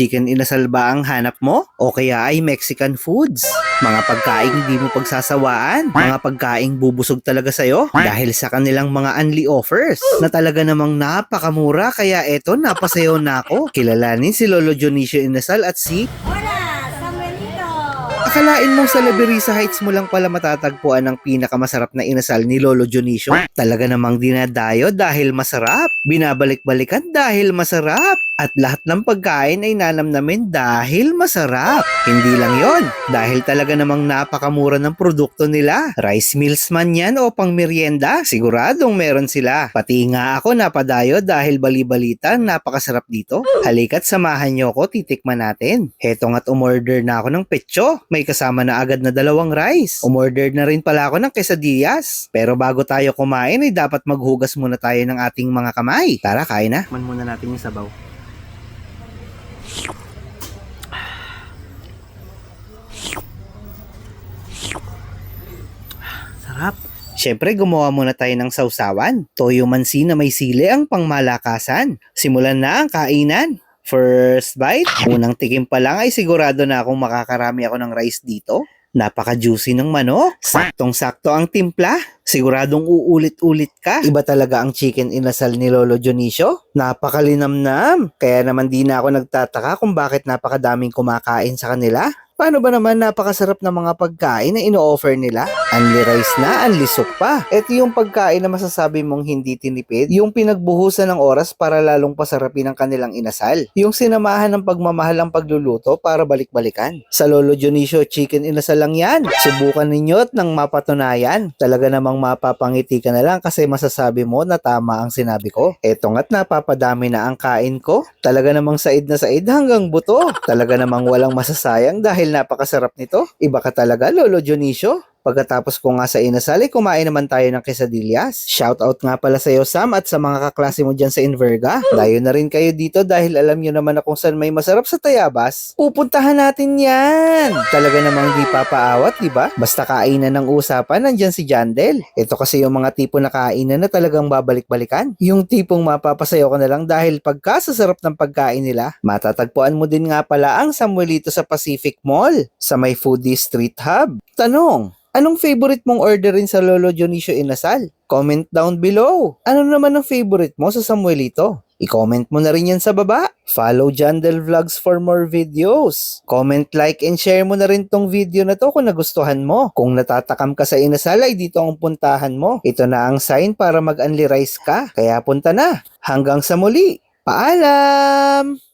Chicken inasal ba ang hanap mo? O kaya ay Mexican foods? Mga pagkaing hindi mo pagsasawaan? Mga pagkaing bubusog talaga sa'yo? Dahil sa kanilang mga unli offers na talaga namang napakamura kaya eto napasayo na ako. Kilalanin si Lolo Dionisio Inasal at si. Akalain mong sa Liberisa Heights mo lang pala matatagpuan ang pinakamasarap na inasal ni Lolo Dionisio? Talaga namang dinadayo dahil masarap. Binabalik-balikan dahil masarap. At lahat ng pagkain ay nanamnamin dahil masarap. Hindi lang yon, dahil talaga namang napakamura ng produkto nila. Rice meals man yan o pang merienda, siguradong meron sila. Pati nga ako napadayo dahil bali-balita napakasarap dito. Halika't samahan nyo ko, titikman natin. Heto nga't umorder na ako ng pecho. May kasama na agad na dalawang rice. Umorder na rin pala ako ng quesadillas. Pero bago tayo kumain ay dapat maghugas muna tayo ng ating mga kamay. Tara, kain na. Man muna natin yung sabaw. Sarap. Siyempre, gumawa muna tayo ng sausawan. Toyo mansi na may sili ang pangmalakasan. Simulan na ang kainan. First bite, unang tikim pa lang ay sigurado na akong makakarami ako ng rice dito. Napaka-juicy ng manok. Saktong-sakto ang timpla. Siguradong uulit-ulit ka. Iba talaga ang chicken inasal ni Lolo Dionisio. Napakalinamnam. Kaya naman di na ako nagtataka kung bakit napakadaming kumakain sa kanila. Paano ba naman napakasarap ng mga pagkain na ino-offer nila? Unli rice na, unli soup pa. Ito yung pagkain na masasabi mong hindi tinipid, yung pinagbuhusan ng oras para lalong pasarapin ang kanilang inasal. Yung sinamahan ng pagmamahal ang pagluluto para balik-balikan. Sa Lolo Dionisio Chicken Inasal lang yan. Subukan ninyo at nang mapatunayan. Talaga namang mapapangiti ka na lang kasi masasabi mo na tama ang sinabi ko. Eto nga't napapadami na ang kain ko. Talaga namang said na said hanggang buto. Talaga namang walang masasayang dahil napakasarap nito. Iba ka talaga, Lolo Dionisio. Pagkatapos ko nga sa inasal, ay kumain naman tayo ng quesadillas. Shoutout nga pala sa iyo, Sam, at sa mga kaklase mo dyan sa Inverga. Dayo na rin kayo dito dahil alam nyo naman na kung saan may masarap sa Tayabas. Pupuntahan natin yan! Talaga namang di papaawat, di ba? Basta kainan ng usapan, nandyan si Jandel. Ito kasi yung mga tipo na kainan na talagang babalik-balikan. Yung tipong mapapasayo ka na lang dahil pagkasasarap ng pagkain nila. Matatagpuan mo din nga pala ang Samuelito sa Pacific Mall, sa may foodie street hub. Tanong, Anong favorite mong orderin sa Lolo Dionisio Inasal? Comment down below. Ano naman ang favorite mo sa Samuelito? I-comment mo na rin yan sa baba. Follow Jandel Vlogs for more videos. Comment, like, and share mo na rin tong video na to kung nagustuhan mo. Kung natatakam ka sa inasal ay dito ang puntahan mo. Ito na ang sign para mag-unli rice ka. Kaya punta na. Hanggang sa muli. Paalam!